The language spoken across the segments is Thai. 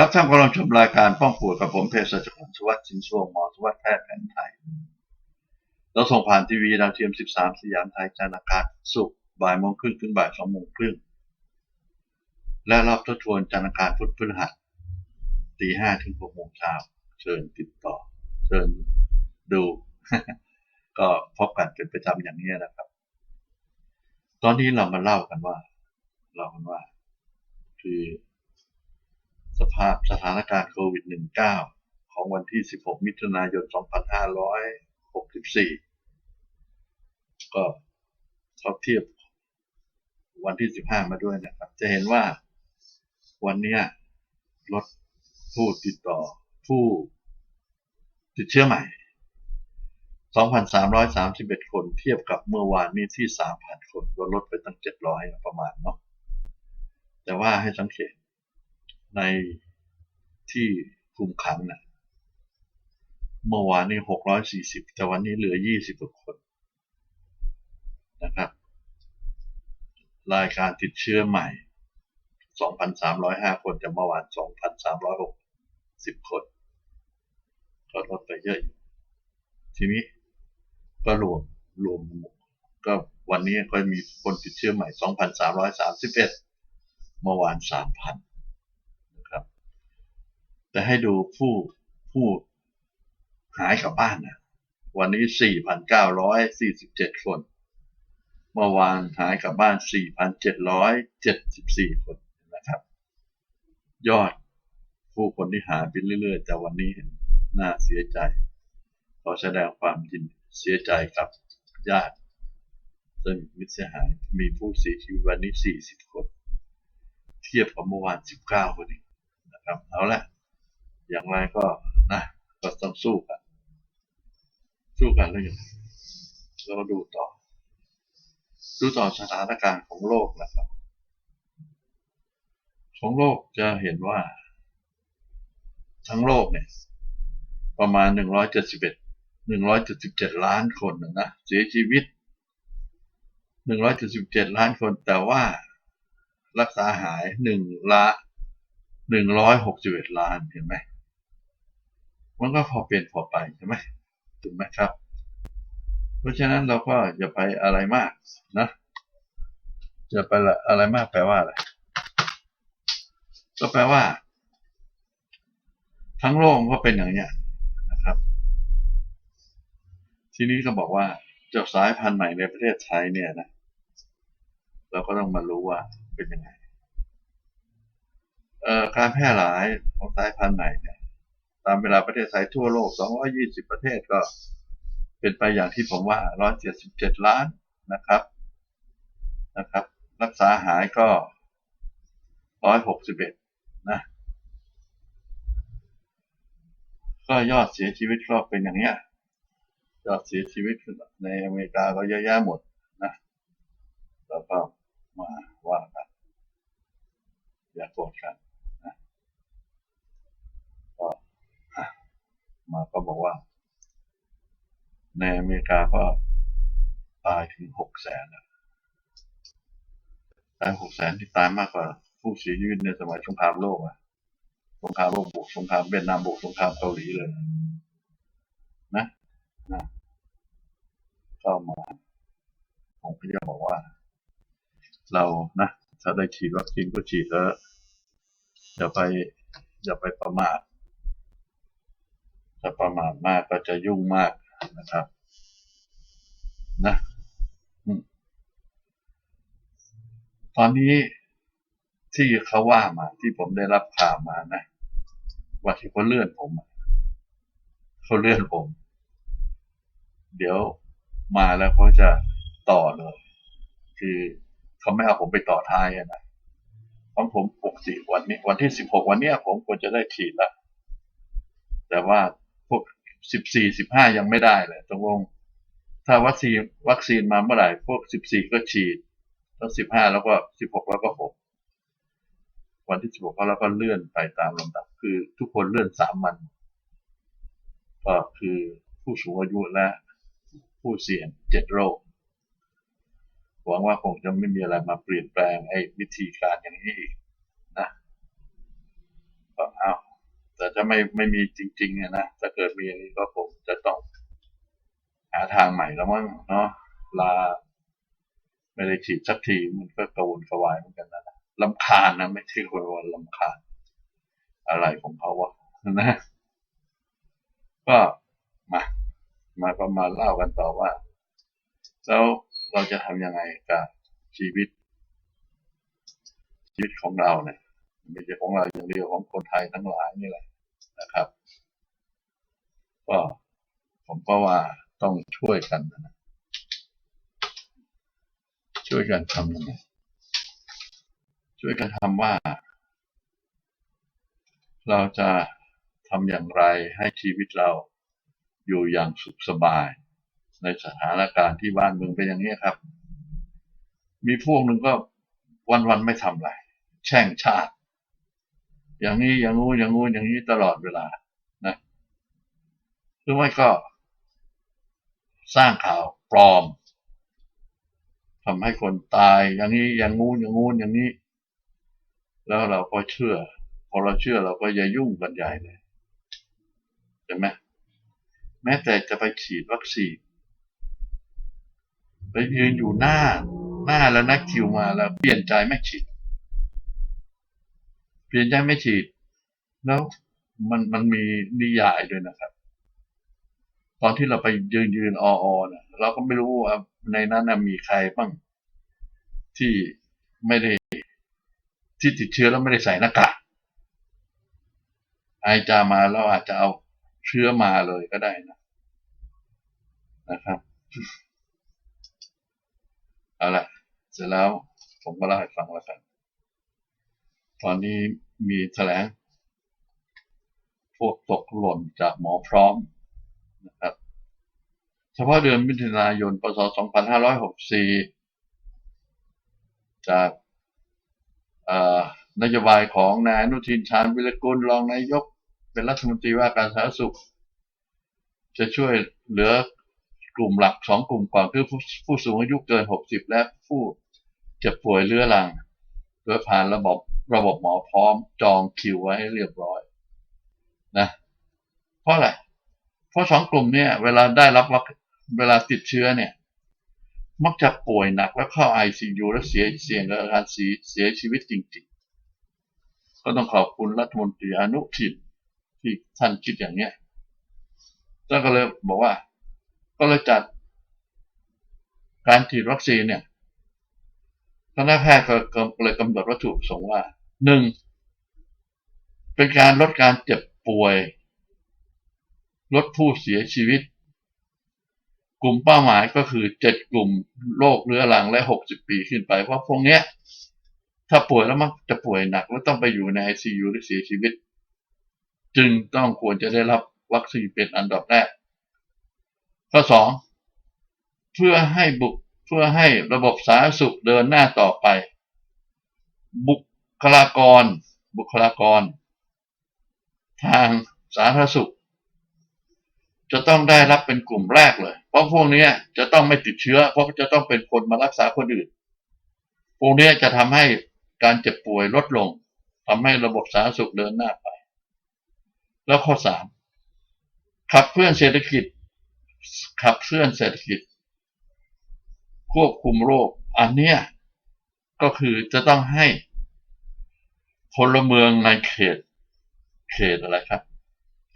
ครับท่านกำลังชมรายการป้องปวยกับผมเภสัชกรสวัสดิ์ชินช่วงหมอสวัสดิ์แพทย์แผนไทย เราส่งผ่านทีวีดาวเทียม 13 สยามไทยจันทร์อังคารศุกร์บ่ายโมงครึ่งถึงบ่ายสองโมงครึ่งและรอบทบทวนจันทร์อังคารพุธพฤหัสตีห้าถึงหกโมงเช้าเชิญติดต่อ เชิญดู ก็พบกันเป็นประจำอย่างนี้นะครับ ตอนนี้เรามาเล่ากันว่าเล่ากันว่า คือ สภาพสถานการณ์โควิด -19 ของวันที่ 16 มิถุนายน 2564 ก็เขาเทียบวันที่ 15 มาด้วยนะครับ จะเห็นว่าวันนี้ลดผู้ติดต่อผู้ติดเชื้อใหม่ 2,331 คนเทียบกับเมื่อวานนี้ที่ 3,000 คนก็ลดไปตั้ง 700 ประมาณเนาะแต่ว่าให้สังเกต ในที่คุมขังนะเมื่อวานนี้640แต่วันนี้เหลือ20กว่าคนนะครับ รายการติดเชื้อใหม่2,305คนแต่เมื่อวาน2,360คนก็ลดไปเยอะอยู่ทีนี้ก็รวมรวมก็วันนี้ก็มีคนติดเชื้อใหม่ 2,331 เมื่อวาน 3,000 แต่ให้ดูผู้ผู้หายกลับบ้านนะวันนี้ 4,947 คน เมื่อวานหายกลับบ้าน 4,774 คนนะครับ ยอดผู้คนที่หายไปเรื่อยๆ แต่วันนี้เห็นน่าเสียใจขอแสดงความยินเสียใจกับญาติซึ่งมิตรเสียหายมีผู้เสียชีวิตวันนี้ 40 คน เทียบกับเมื่อวาน 19 คนนะครับเอาละ อย่างไรก็นะก็ต้องสู้กัน สู้กันแล้วอย่างเราดูต่อ ดูต่อสถานการณ์ของโลกนะครับ ของโลกจะเห็นว่า ทั้งโลกเนี่ย ประมาณ 171 177 ล้านคนนะเสียชีวิต 177 ล้านคนแต่ว่ารักษาหาย1ละ161 ล้านเห็นไหม มันก็พอเป็นพอไปใช่ไหมถูกไหมครับ เพราะฉะนั้นเราก็อย่าไปอะไรมากนะอย่าไปอะไรมากแปลว่าอะไรก็แปลว่า ทั้งโลกก็เป็นอย่างเนี้ยนะครับ ทีนี้ก็บอกว่าเจ้าสายพันธุ์ใหม่ในประเทศไทยเนี่ยนะเราก็ต้องมารู้ว่าเป็นยังไงการแพร่หลายของสายพันธุ์ใหม่เนี่ย ตามเวลาประเทศไทยทั่วโลก 220 ประเทศก็เป็นไปอย่างที่ผมว่า 177 ล้านนะครับนะครับ รักษาหายก็ 161 นะ ก็ยอดเสียชีวิตก็เป็นอย่างเนี้ยยอดเสียชีวิตในอเมริกาก็เยอะแยะหมดนะแล้วก็มาว่ากันอย่าโกรธกันนะก็ มาก็บอกว่า ในอเมริกาก็ตายถึงหกแสนตายหกแสนที่ตายมากกว่า ผู้เสียชีวิตในสมัยสงครามโลกอะสงครามโลกบุกสงครามเวียดนามบุกสงครามเกาหลีเลยนะนะก็มาผมก็จะบอกว่า เรานะถ้าได้ฉีดวัคซีนก็ฉีดเถอะอย่าไปอย่าไปประมาท ถ้าประมาทมากก็จะยุ่งมากนะครับ นะตอนนี้ที่เขาว่ามาที่ผมได้รับข่าวมานะว่าที่เขาเลื่อนผมเขาเลื่อนผม เดี๋ยวมาแล้วเขาจะต่อเลย คือเขาไม่เอาผมไปต่อท้ายนะของผมปกติวันนี้ วันที่สิบหกวันนี้ผมควรจะได้ฉีดแล้วแต่ว่า สิบสี่สิบห้ายังไม่ได้เลยตรงลง ถ้าวัคซีนวัคซีนมาเมื่อไหร่พวกสิบสี่ก็ฉีดแล้วสิบห้าแล้วก็สิบหกแล้วก็หกวันที่สิบหกแล้วก็เลื่อนไปตามลำดับ คือทุกคนเลื่อนสามวัน ก็คือผู้สูงอายุและผู้เสี่ยงเจ็ดโรคหวังว่าคงจะไม่มีอะไรมาเปลี่ยนแปลงไอ้วิธีการอย่างนี้อีกนะก็เอา แต่ถ้าไม่ไม่มีจริงๆอะนะถ้าเกิดมีอย่างนี้ก็คงจะต้องหาทางใหม่แล้วมั้งเนาะลา ไม่ได้ฉีดสักทีมันก็กระวนกระวายเหมือนกันนะลำคาญนะไม่ใช่คนวันลำคาญ อะไรของเขาวะนะก็มามาก็มาเล่ากันต่อว่าแล้วเราจะทำยังไงกับชีวิต ชีวิตของเราเนี่ย ไม่ใช่ของเราอย่างเดียวของคนไทยทั้งหลายนี่แหละนะครับ ก็ผมก็ว่าต้องช่วยกันนะช่วยกันทำยังไงช่วยกันทำว่า เราจะทำอย่างไรให้ชีวิตเราอยู่อย่างสุขสบาย ในสถานการณ์ที่บ้านเมืองเป็นอย่างนี้ครับ มีพวกหนึ่งก็วันๆไม่ทำอะไร แช่งชาติ อย่างนี้อย่างงู้อย่างงู้อย่างนี้ตลอดเวลานะหรือไม่ก็ สร้างข่าวปลอมทำให้คนตายอย่างนี้อย่างงู้อย่างงู้อย่างนี้ แล้วเราก็เชื่อ พอเราเชื่อเราก็อย่ายุ่งกันใหญ่เลยใช่ไหมแม้แต่จะไปฉีดวัคซีนไปยืนอยู่หน้า หน้าแล้วนักคิวมาแล้วเปลี่ยนใจไม่ฉีด เปลี่ยนใจไม่ฉีด แล้วมันมันมีนิยายด้วยนะครับ ตอนที่เราไปยืนยืนอออนะเราก็ไม่รู้ว่าในนั้นนะมีใครบ้างที่ไม่ได้ที่ติดเชื้อแล้วไม่ได้ใส่หน้ากากไอจามาแล้วอาจจะเอาเชื้อมาเลยก็ได้นะนะครับเอาละเสร็จแล้วผมก็เล่าให้ฟังแล้วกัน ตอนนี้มีแถลงพวกตกหล่นจากหมอพร้อมนะครับเฉพาะเดือนมิถุนายนพศ2564 จากนโยบายของนายอนุทินชาญวิรกุลรองนายก เป็นรัฐมนตรีว่าการสาธารณสุข จะช่วยเหลือกลุ่มหลักสองกลุ่มก่อนคือผู้ผู้สูงอายุเกิน 60 และผู้เจ็บป่วยเรื้อรัง โดยผ่านระบบระบบหมอพร้อมจองคิวไว้ให้เรียบร้อยนะเพราะอะไรเพราะสองกลุ่มเนี่ย เวลาได้รับเวลาติดเชื้อเนี่ย มักจะป่วยหนักแล้วเข้า ICU แล้วเสียเสี่ยงกับอาการเสียเสียชีวิตจริงๆ ก็ต้องขอบคุณรัฐมนตรีอนุทินที่ท่านคิดอย่างเนี้ยท่านก็เลยบอกว่า ก็เลยจัดการฉีดวัคซีนเนี่ย คณะแพทย์ก็เลยกำหนดวัตถุประสงค์ว่าหนึ่งเป็นการลดการเจ็บป่วย ลดผู้เสียชีวิต กลุ่มเป้าหมายก็คือเจ็ดกลุ่มโรคเรื้อรังและหกสิบปีขึ้นไป เพราะพวกเนี้ย ถ้าป่วยแล้วมักจะป่วยหนักแล้วต้องไปอยู่ใน ICU หรือเสียชีวิต จึงต้องควรจะได้รับวัคซีนเป็นอันดับแรกข้อสองเพื่อให้บุก เพื่อให้ระบบสาธารณสุขเดินหน้าต่อไป บุคลากร บุคลากร ทางสาธารณสุข จะต้องได้รับเป็นกลุ่มแรกเลย เพราะพวกนี้จะต้องไม่ติดเชื้อ เพราะจะต้องเป็นคนมารักษาคนอื่น พวกนี้จะทำให้การเจ็บป่วยลดลงทำให้ระบบสาธารณสุขเดินหน้าไป แล้วข้อสามขับเคลื่อนเศรษฐกิจ ขับเคลื่อนเศรษฐกิจ ควบคุมโรค อันเนี้ยก็คือจะต้องให้พลเมืองในเขต เขตอะไรครับ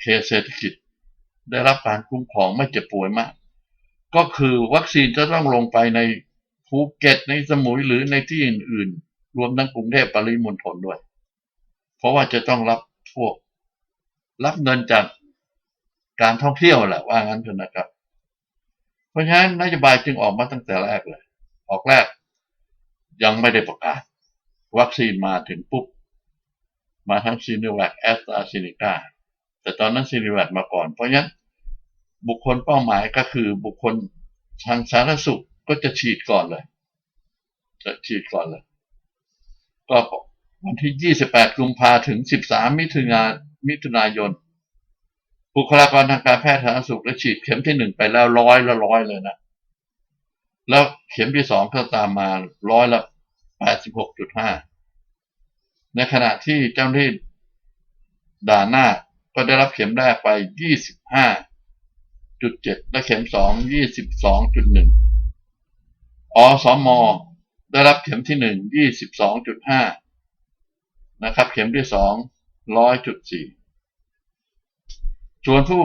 เขตเศรษฐกิจได้รับการคุ้มครองไม่เจ็บป่วยมาก ก็คือวัคซีนจะต้องลงไปในภูเก็ตในสมุยหรือในที่อื่น ๆ รวมทั้งกรุงเทพปริมณฑลด้วย เพราะว่าจะต้องรับพวก รับเงินจากการท่องเที่ยวแหละว่างั้นเถอะนะครับ เพราะฉะนั้นนโยบายจึงออกมาตั้งแต่แรกเลย ออกแรก ยังไม่ได้ประกาศ วัคซีนมาถึงปุ๊บ มาทั้งซีโนแวคแอสตราเซเนกาแต่ตอนนั้นซีโนแวคมาก่อน เพราะฉะนั้นบุคคลเป้าหมายก็คือบุคคลทางสาธารณสุขก็จะฉีดก่อนเลย จะฉีดก่อนเลย ก็วันที่ 28 กุมภาถึง 13 มิถุนามิถุนายน บุคลากรทางการแพทย์สาธารณสุขได้ฉีดเข็มที่หนึ่งไปแล้วร้อยละร้อยเลยนะแล้วเข็มที่สองก็ตามมาร้อยละแปดสิบหกจุดห้าในขณะที่เจ้าหน้าที่ด่านหน้าก็ได้รับเข็มแรกไป25.7และเข็มสอง22.1องจุดหนึ่งอสมได้รับเข็มที่หนึ่ง22.5นะครับ เข็มที่สอง100.4ส่ ชวนผู้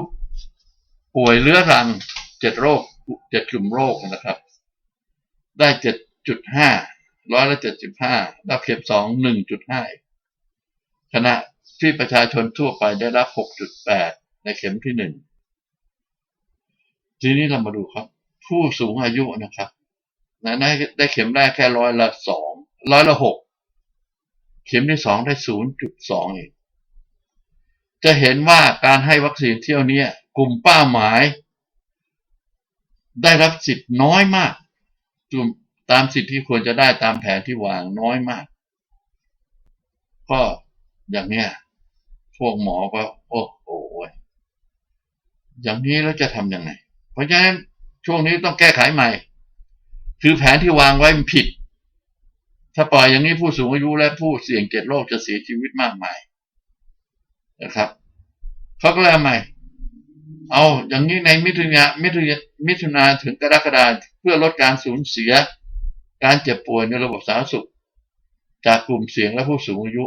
ป่วยเรื้อรังเจ็ดโรคเจ็ดกลุ่มโรคนะครับ ได้เจ็ดจุดห้าร้อยละเจ็ดสิบห้ารับเข็มสองหนึ่งจุดห้าขณะที่ประชาชนทั่วไปได้รับหกจุดแปดในเข็มที่หนึ่งทีนี้เรามาดูครับ ผู้สูงอายุนะครับได้ได้เข็มแรกแค่ร้อยละสองร้อยละหกเข็มที่สองได้ศูนย์จุดสองเอง จะเห็นว่าการให้วัคซีนเที่ยวนี้กลุ่มเป้าหมาย ได้รับสิทธิ์น้อยมากตามสิทธิ์ที่ควรจะได้ตามแผนที่วางน้อยมาก ก็อย่างเนี้ยพวกหมอก็โอ้โหอย่างนี้แล้วจะทำยังไง เพราะฉะนั้นช่วงนี้ต้องแก้ไขใหม่ คือแผนที่วางไว้มันผิด ถ้าปล่อยอย่างนี้ผู้สูงอายุและผู้เสี่ยงเจ็ดโรคจะเสียชีวิตมากมาย นะครับเขาก็เลยใหม่ เอาอย่างนี้ในมิถุนามิถุนามิถุนาถึงกรกฎาเพื่อลดการสูญเสีย การเจ็บป่วยในระบบสาธารณสุข จากกลุ่มเสี่ยงและผู้สูงอายุ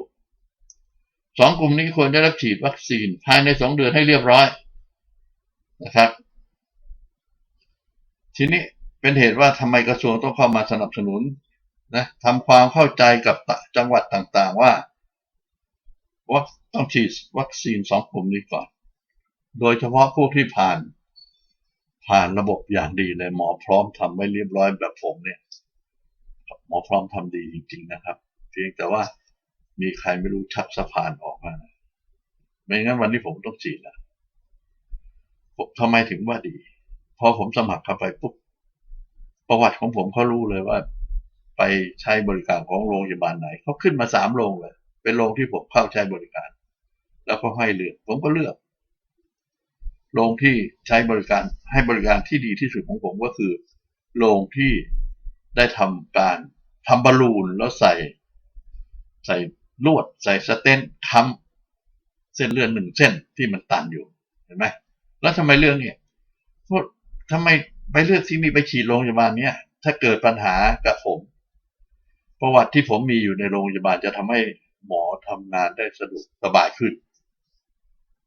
สองกลุ่มนี้ควรได้รับฉีดวัคซีนภายในสองเดือนให้เรียบร้อยนะครับ ทีนี้เป็นเหตุว่าทำไมกระทรวงต้องเข้ามาสนับสนุนนะทำความเข้าใจกับจังหวัดต่างๆว่า ว่าต้องฉีดวัคซีนสองกลุ่มนี้ก่อน โดยเฉพาะพวกที่ผ่าน ผ่านระบบอย่างดีเลยหมอพร้อมทำไว้เรียบร้อยแบบผมเนี่ยหมอพร้อมทำดีจริง ๆ นะครับ เพียงแต่ว่ามีใครไม่รู้ชักสะพานออกมาไม่งั้นวันนี้ผมต้องฉีดแล้วทำไมถึงว่าดี พอผมสมัครเข้าไปปุ๊บประวัติของผมเขารู้เลยว่า ไปใช้บริการของโรงพยาบาลไหนเขาขึ้นมาสามโรงเลย เป็นโรงที่ผมเข้าใช้บริการ แล้วก็ให้เลือก ผมก็เลือก โรงที่ใช้บริการให้บริการที่ดีที่สุดของผมก็คือ โรงที่ได้ทำการทำบอลลูนแล้วใส่ ใส่ลวด ใส่สเตนทำเส้นเลือดหนึ่งเส้นที่มันตันอยู่เห็นไหมแล้วทำไมเรื่องเนี่ยพวกทำไมไปเลือกที่มีไปฉีดโรงพยาบาลเนี้ยถ้าเกิดปัญหากับผม ประวัติที่ผมมีอยู่ในโรงพยาบาลจะทำให้ หมอทำงานได้สะดวกสบายขึ้น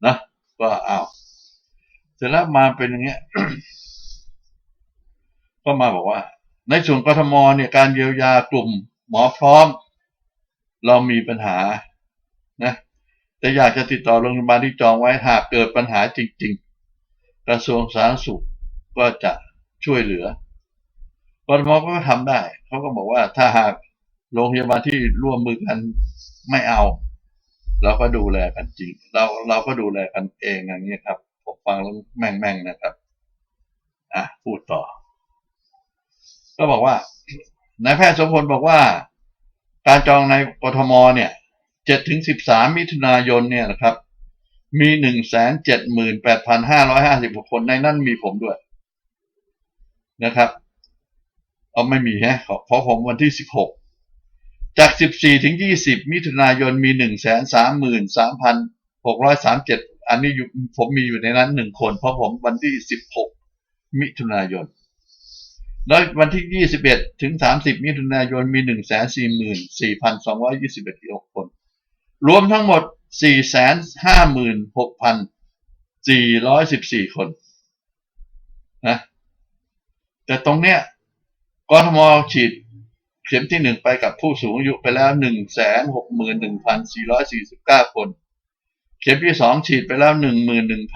นะก็อ้าวเสร็จแล้วมาเป็นอย่างเงี้ย ก็มาบอกว่า ในส่วนกทมเนี่ยการเยียวยากลุ่มหมอพร้อม เรามีปัญหานะแต่อยากจะติดต่อโรงพยาบาลที่จองไว้หากเกิดปัญหาจริง ๆ กระทรวงสาธารณสุขก็จะช่วยเหลือกทมก็ทำได้เขาก็บอกว่าถ้าหาก โรงพยาบาลที่ร่วมมือกันไม่เอา เราก็ดูแลกันจริง เราเราก็ดูแลกันเองอย่างนี้ครับ ผมฟังแล้วแม่งๆนะครับ อะพูดต่อ ก็บอกว่านายแพทย์สมพลบอกว่า การจองในกทมเนี่ยเจ็ดถึงสิบสามมิถุนายนเนี่ยนะครับ มีหนึ่งแสนเจ็ดหมื่นแปดพันห้าร้อยห้าสิบคนในนั้นมีผมด้วยนะครับเอาไม่มีฮะเพราะผมวันที่สิบหก จากสิบสี่ถึงยี่สิบมิถุนายนมีหนึ่งแสนสามหมื่นสามพันหกร้อยสามเจ็ดอันนี้อยู่ผมมีอยู่ในนั้นหนึ่งคน เพราะผมวันที่สิบหกมิถุนายน แล้ววันที่ 21 ถึง 30 มิถุนายนมี 144,221คน รวมทั้งหมด 456,414 คนนะแต่ตรงเนี้ยกทมฉีด เข็มที่หนึ่งไปกับผู้สูงอายุไปแล้ว161,449คน เข็มที่สองฉีดไปแล้ว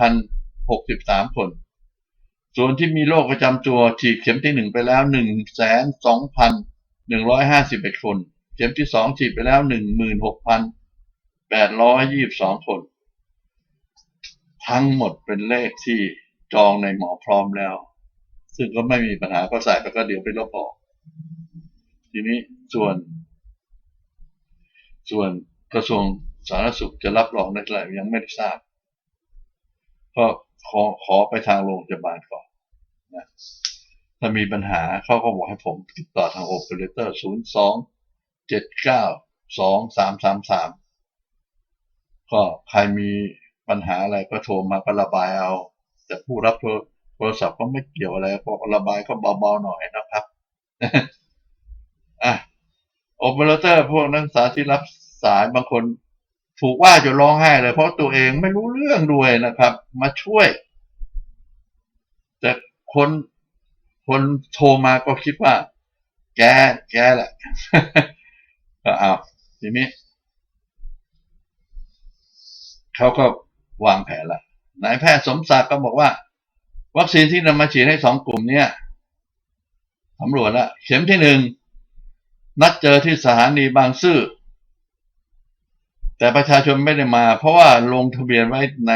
11,063คน ส่วนที่มีโรคประจำตัวฉีดเข็มที่หนึ่งไปแล้วหนึ่งแสนสองพันหนึ่งร้อยห้าสิบเอ็ดคน เข็มที่สองฉีดไปแล้วหนึ่งหมื่นหกพันแปดร้อยยี่สิบสองคน ทั้งหมดเป็นเลขที่จองในหมอพร้อมแล้ว ซึ่งก็ไม่มีปัญหาก็ใส่ไปก็เดี๋ยวไปลบออก ทีนี้ส่วน ส่วนกระทรวงสาธารณสุขจะรับรองได้เท่าไหร่ยังไม่ได้ทราบก็ขอขอไปทางโรงพยาบาลก่อนนะถ้ามีปัญหาเขาก็บอกให้ผมติดต่อทางโอเปอเรเตอร์ศูนย์สองเจ็ดเก้าสองสามสามสามก็ใครมีปัญหาอะไรก็โทรมาก็ระบายเอา แต่ผู้รับโทรโทรศัพท์ก็ไม่เกี่ยวอะไรก็ระบายก็เบาๆหน่อยนะครับ อะโอเปอเรเตอร์พวกนักศึกษาที่รับสายบางคนถูกว่าจนร้องไห้เลย เพราะตัวเองไม่รู้เรื่องด้วยนะครับ มาช่วย แต่คนคนโทรมาก็คิดว่า แกแกแหละก็เอาทีนี้เขาก็วางแผนละนายแพทย์สมศักดิ์ก็บอกว่า วัคซีนที่นำมาฉีดให้สองกลุ่มเนี่ยสำรวจแล้วเข็มที่หนึ่ง นัดเจอที่สถานีบางซื่อ แต่ประชาชนไม่ได้มา เพราะว่าลงทะเบียนไว้ใน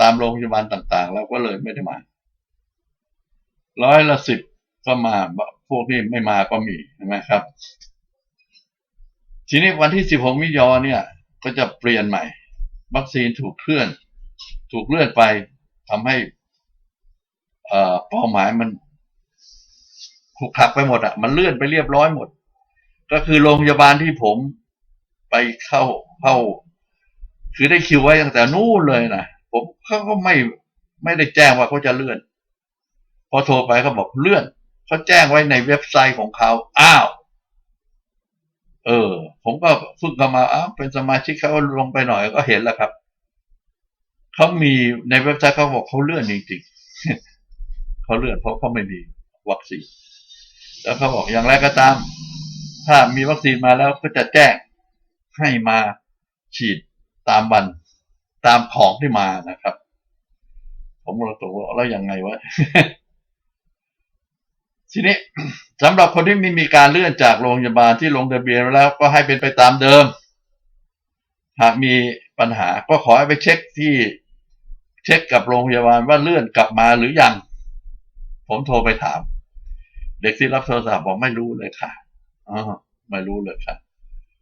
ตามโรงพยาบาลต่างๆ แล้วก็เลยไม่ได้มา ร้อยละสิบก็มาพวกนี้ไม่มาก็มีใช่ไหมครับ ทีนี้วันที่สิบหกมิยอเนี่ย ก็จะเปลี่ยนใหม่ วัคซีนถูกเคลื่อน ถูกเลื่อนไปทำให้เอ่อเป้าหมายมันขุกขักไปหมดอะ่ะ มันเลื่อนไปเรียบร้อยหมด ก็คือโรงพยาบาลที่ผมไปเข้าเข้า คือได้คิวไว้ตั้งแต่นู่นเลยนะผมเขาก็ไม่ไม่ได้แจ้งว่าเขาจะเลื่อน พอโทรไปเขาบอกเลื่อนเขาแจ้งไว้ในเว็บไซต์ของเขาอ้าว เออ ผมก็ฝึกเข้ามาอ้าวเป็นสมาชิกเขาลงไปหน่อยก็เห็นแล้วครับเขามีในเว็บไซต์เขาบอกเขาเลื่อนจริงๆเขาเลื่อนเพราะเขาไม่มีวัคซีนแล้วเขาบอกอย่างไรก็ตาม ถ้ามีวัคซีนมาแล้วก็จะแจ้งให้มาฉีดตามวันตามของที่มานะครับ ผมก็ตกว่าแล้วยังไงวะทีนี้สำหรับคนที่ไม่มีการเลื่อนจากโรงพยาบาลที่ลงทะเบียนแล้วก็ให้เป็นไปตามเดิม หากมีปัญหาก็ขอให้ไปเช็คที่เช็คกับโรงพยาบาลว่าเลื่อนกลับมาหรือยัง ผมโทรไปถาม เด็กที่รับโทรศัพท์บอกไม่รู้เลยค่ะ อ๋อไม่รู้เลยค่ะ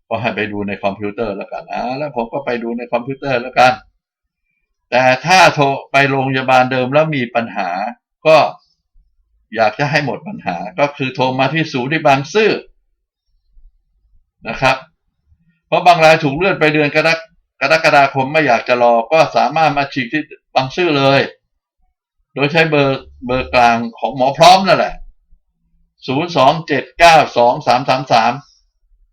ก็ให้ไปดูในคอมพิวเตอร์แล้วกันนะแล้วผมก็ไปดูในคอมพิวเตอร์แล้วกัน แต่ถ้าโทรไปโรงพยาบาลเดิมแล้วมีปัญหา ก็อยากจะให้หมดปัญหา ก็คือโทรมาที่ศูนย์ที่บางซื่อนะครับ เพราะบางรายถูกเลื่อนไปเดือนกรกรกฎาคมไม่อยากจะรอ ก็สามารถมาฉีดที่บางซื่อเลย โดยใช้เบอร์เบอร์กลางของหมอพร้อมนั่นแหละ ศูนย์สองเจ็ดเก้าสองสามสามสาม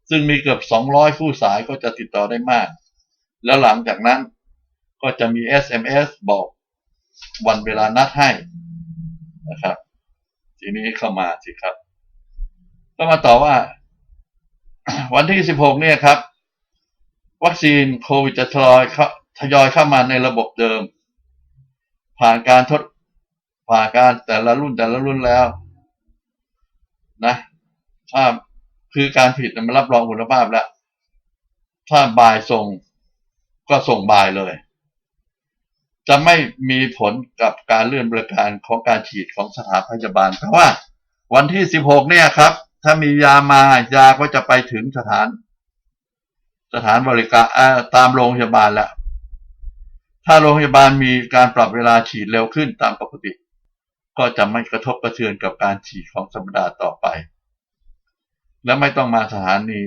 ซึ่งมีเกือบสองร้อยผู้สายก็จะติดต่อได้มาก แล้วหลังจากนั้นก็จะมี SMS บอกวันเวลานัดให้นะครับ ทีนี้เข้ามาสิครับ ก็มาต่อว่า วันที่สิบหกเนี่ยครับ วัคซีนโควิดจะทยอยทยอยเข้ามาในระบบเดิม ผ่านการทดผ่านการแต่ละรุ่นแต่ละรุ่นแล้ว นะถ้าคือการผิดมันรับรองคุณภาพแล้ว ถ้าบายส่งก็ส่งบายเลย จะไม่มีผลกับการเลื่อนบริการของการฉีดของสถานพยาบาล เพราะว่า วันที่สิบหกเนี่ยครับ ถ้ามียามายาก็จะไปถึงสถาน สถานบริการตามโรงพยาบาลแล้วถ้าโรงพยาบาลมีการปรับเวลาฉีดเร็วขึ้นตามปกติ ก็จะไม่กระทบกระเทือนกับการฉีดของสัปดาห์ต่อไป และไม่ต้องมาสถานี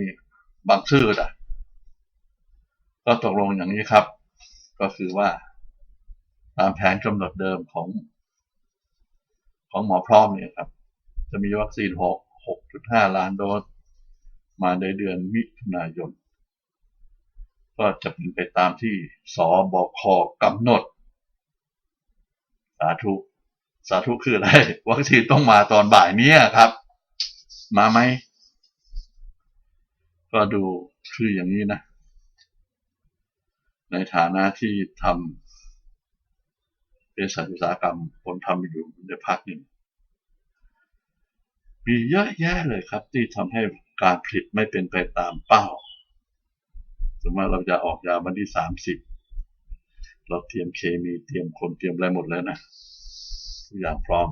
บางซื่ออะก็ตกลงอย่างนี้ครับ ก็คือว่า ตามแผนกำหนดเดิมของ ของหมอพร้อมเนี่ยครับ จะมีวัคซีนหกหกจุดห้าล้านโดสมาในเดือนมิถุนายน ก็จะเป็นไปตามที่สบคกำหนด สาธุ สาธุคืออะไร วัคซีนต้องมาตอนบ่ายนี้ครับ มาไหม ก็ดูคืออย่างนี้นะ ในฐานะที่ทำเป็นสัตอุตสาหกรรมผมทำอยู่ในพักหนึ่งมีเยอะแยะเลยครับ ที่ทำให้การผลิตไม่เป็นไปตามเป้าสมมติเราจะออกยาวันที่สามสิบเราเตรียมเคมีเตรียมคนเตรียมอะไรหมดแล้วนะ ทุกอย่างพร้อม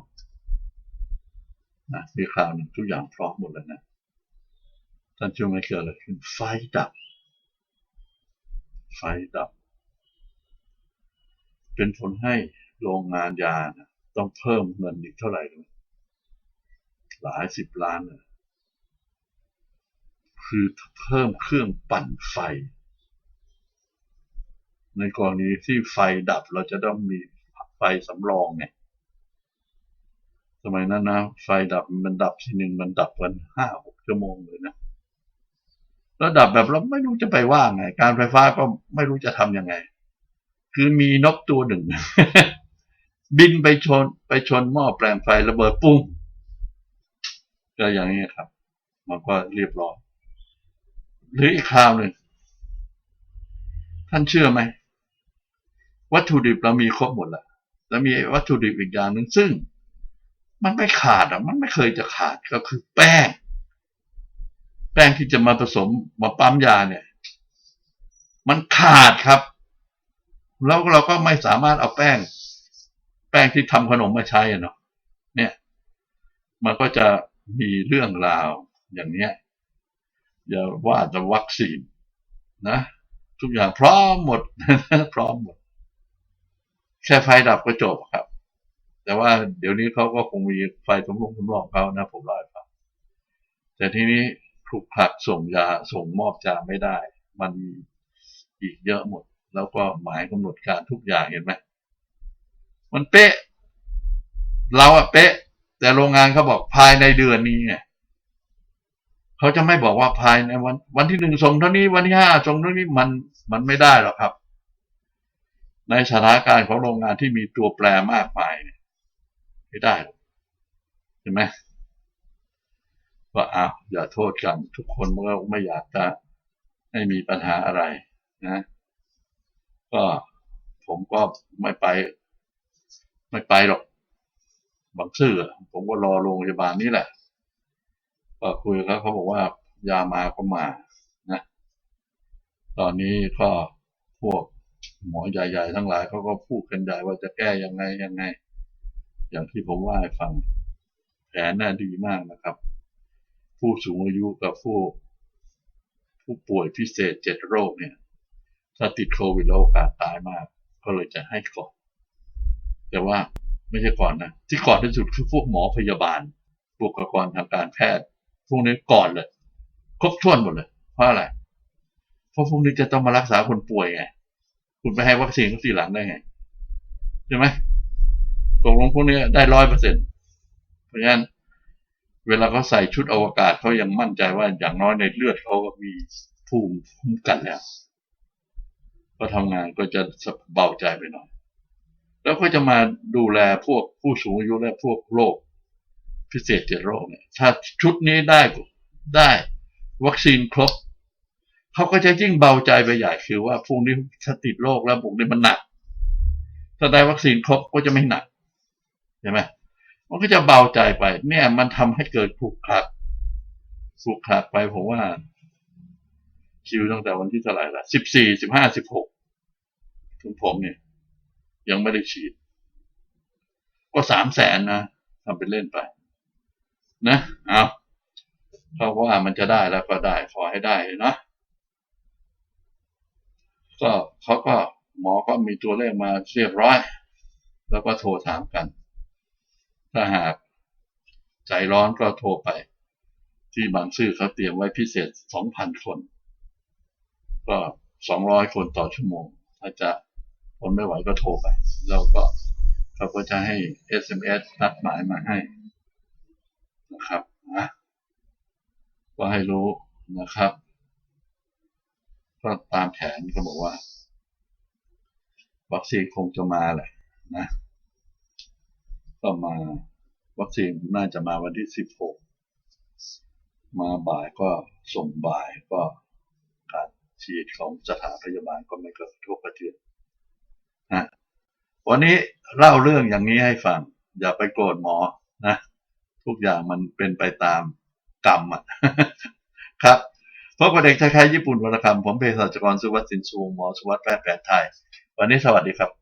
นะมีข่าวหนึ่งทุกอย่างพร้อมหมดแล้วนะท่านช่วงไม่เกิดอะไรขึ้นไฟดับ ไฟดับ เป็นผลให้โรงงานยานะต้องเพิ่มเงินอีกเท่าไหร่หลายสิบล้านเลยคือเพิ่มเครื่องปั่นไฟ ในกรณีที่ไฟดับเราจะต้องมีไฟสำรองไง สมัยนั้นนะไฟดับมันดับทีหนึ่งมันดับกันห้าหกชั่วโมงเลยนะแล้วดับแบบเราไม่รู้จะไปว่าไง การไฟฟ้าก็ไม่รู้จะทำยังไง คือมีนกตัวหนึ่ง บินไปชนไปชนหม้อแปลงไฟระเบิดปุ้งก็อย่างนี้ครับ มันก็เรียบร้อยหรืออีกคราวหนึ่งท่านเชื่อไหม วัตถุดิบเรามีครบหมดแล้วแล้วมีวัตถุดิบอีกอย่างหนึ่งซึ่ง มันไม่ขาดอะ มันไม่เคยจะขาดก็คือแป้ง แป้งที่จะมาผสมมาปั๊มยาเนี่ย มันขาดครับ แล้วเราก็ไม่สามารถเอาแป้ง แป้งที่ทำขนมมาใช้อะเนาะเนี่ย มันก็จะมีเรื่องราวอย่างเนี้ยอย่าว่าแต่วัคซีนนะทุกอย่างพร้อมหมด พร้อมหมด แค่ไฟดับก็จบครับ แต่ว่าเดี๋ยวนี้เขาก็คงมีไฟสำรองสำรองเขานะผมรอให้ฟังแต่ทีนี้คลุกคลักส่งยาส่งมอบยาไม่ได้ มันอีกเยอะหมด แล้วก็หมายกำหนดการทุกอย่างเห็นไหมมันเป๊ะ เราอะเป๊ะ แต่โรงงานเขาบอกภายในเดือนนี้ไงเขาจะไม่บอกว่าภายในวัน วันที่หนึ่งส่งเท่านี้วันที่ห้าส่งเท่านี้มันมันไม่ได้หรอกครับ ในสถานการณ์ของโรงงานที่มีตัวแปรมากมายเนี่ย ไม่ได้หรอกเห็นไหมว่าอ้าวอย่าโทษกัน ทุกคนมันก็ไม่อยากจะให้มีปัญหาอะไรนะ ก็ผมก็ไม่ไป ไม่ไปหรอก บางซื่อผมก็รอโรงพยาบาลนี่แหละก็คุยแล้วเขาบอกว่ายามาก็มานะ ตอนนี้ก็พวกหมอใหญ่ๆทั้งหลายเขาก็พูดกันใหญ่ว่าจะแก้ยังไงยังไง อย่างที่ผมว่าให้ฟังแผนน่าดีมากนะครับ ผู้สูงอายุกับผู้ผู้ป่วยพิเศษเจ็ดโรคเนี่ย ถ้าติดโควิดแล้วโอกาสตายมาก ก็เลยจะให้ก่อน แต่ว่าไม่ใช่ก่อนนะ ที่ก่อนที่สุดคือพวกหมอพยาบาลบุคลากรทางการแพทย์ พวกนี้ก่อนเลย ครบถ้วนหมดเลย เพราะอะไร เพราะพวกนี้จะต้องมารักษาคนป่วยไง คุณไปให้วัคซีนเขาทีหลังได้ไง ใช่ไหม ตกลงพวกนี้ได้ร้อยเปอร์เซ็นต์เพราะฉะนั้นเวลาเขาใส่ชุดอวกาศเขายังมั่นใจว่าอย่างน้อยในเลือดเขาก็มีภูมิคุ้มกันแล้วก็ทำงานก็จะเบาใจไปหน่อย แล้วก็จะมาดูแลพวกผู้สูงอายุและพวกโรคพิเศษเจ็ดโรคเนี่ยถ้าชุดนี้ได้ได้วัคซีนครบเขาก็จะยิ่งเบาใจไปใหญ่คือว่าพวกนี้ถ้าติดโรคแล้วพวกนี้มันหนักถ้าได้วัคซีนครบก็จะไม่หนัก ใช่ไหมมันก็จะเบาใจไป เนี่ย มันทำให้เกิดผูกขาดผูกขาดไปผมว่า คิวตั้งแต่วันที่เท่าไหร่ละสิบสี่สิบห้าสิบหกถึงผมเนี่ย ยังไม่ได้ฉีด ก็สามแสนนะทำเป็นเล่นไป นะเอาเขาว่ามันจะได้แล้วก็ได้ขอให้ได้นะก็เขาก็หมอก็มีตัวเลขมาเรียบร้อย แล้วก็โทรถามกัน ถ้าหากใจร้อนก็โทรไป ที่บางซื่อเขาเตรียมไว้พิเศษสองพันคน ก็สองร้อยคนต่อชั่วโมง ถ้าจะทนไม่ไหวก็โทรไปแล้วก็เขาก็จะให้ SMS นัดหมายมาให้นะครับนะก็ให้รู้นะครับ ก็ตามแผนก็บอกว่า วัคซีนคงจะมาแหละนะ ก็มาวัคซีนน่าจะมาวันที่สิบหกมาบ่ายก็ส่งบ่ายก็การฉีดของสถานพยาบาลก็ไม่กระทบกระเทือนนะวันนี้เล่าเรื่องอย่างนี้ให้ฟัง อย่าไปโกรธหมอนะทุกอย่างมันเป็นไปตามกรรมอะครับพบกับเด็กไทยญี่ปุ่นวรรณคำผมเภสัชกรสุวัสดิ์สินสูงหมอสุวัสดิ์แพทย์แผนไทย วันนี้สวัสดีครับ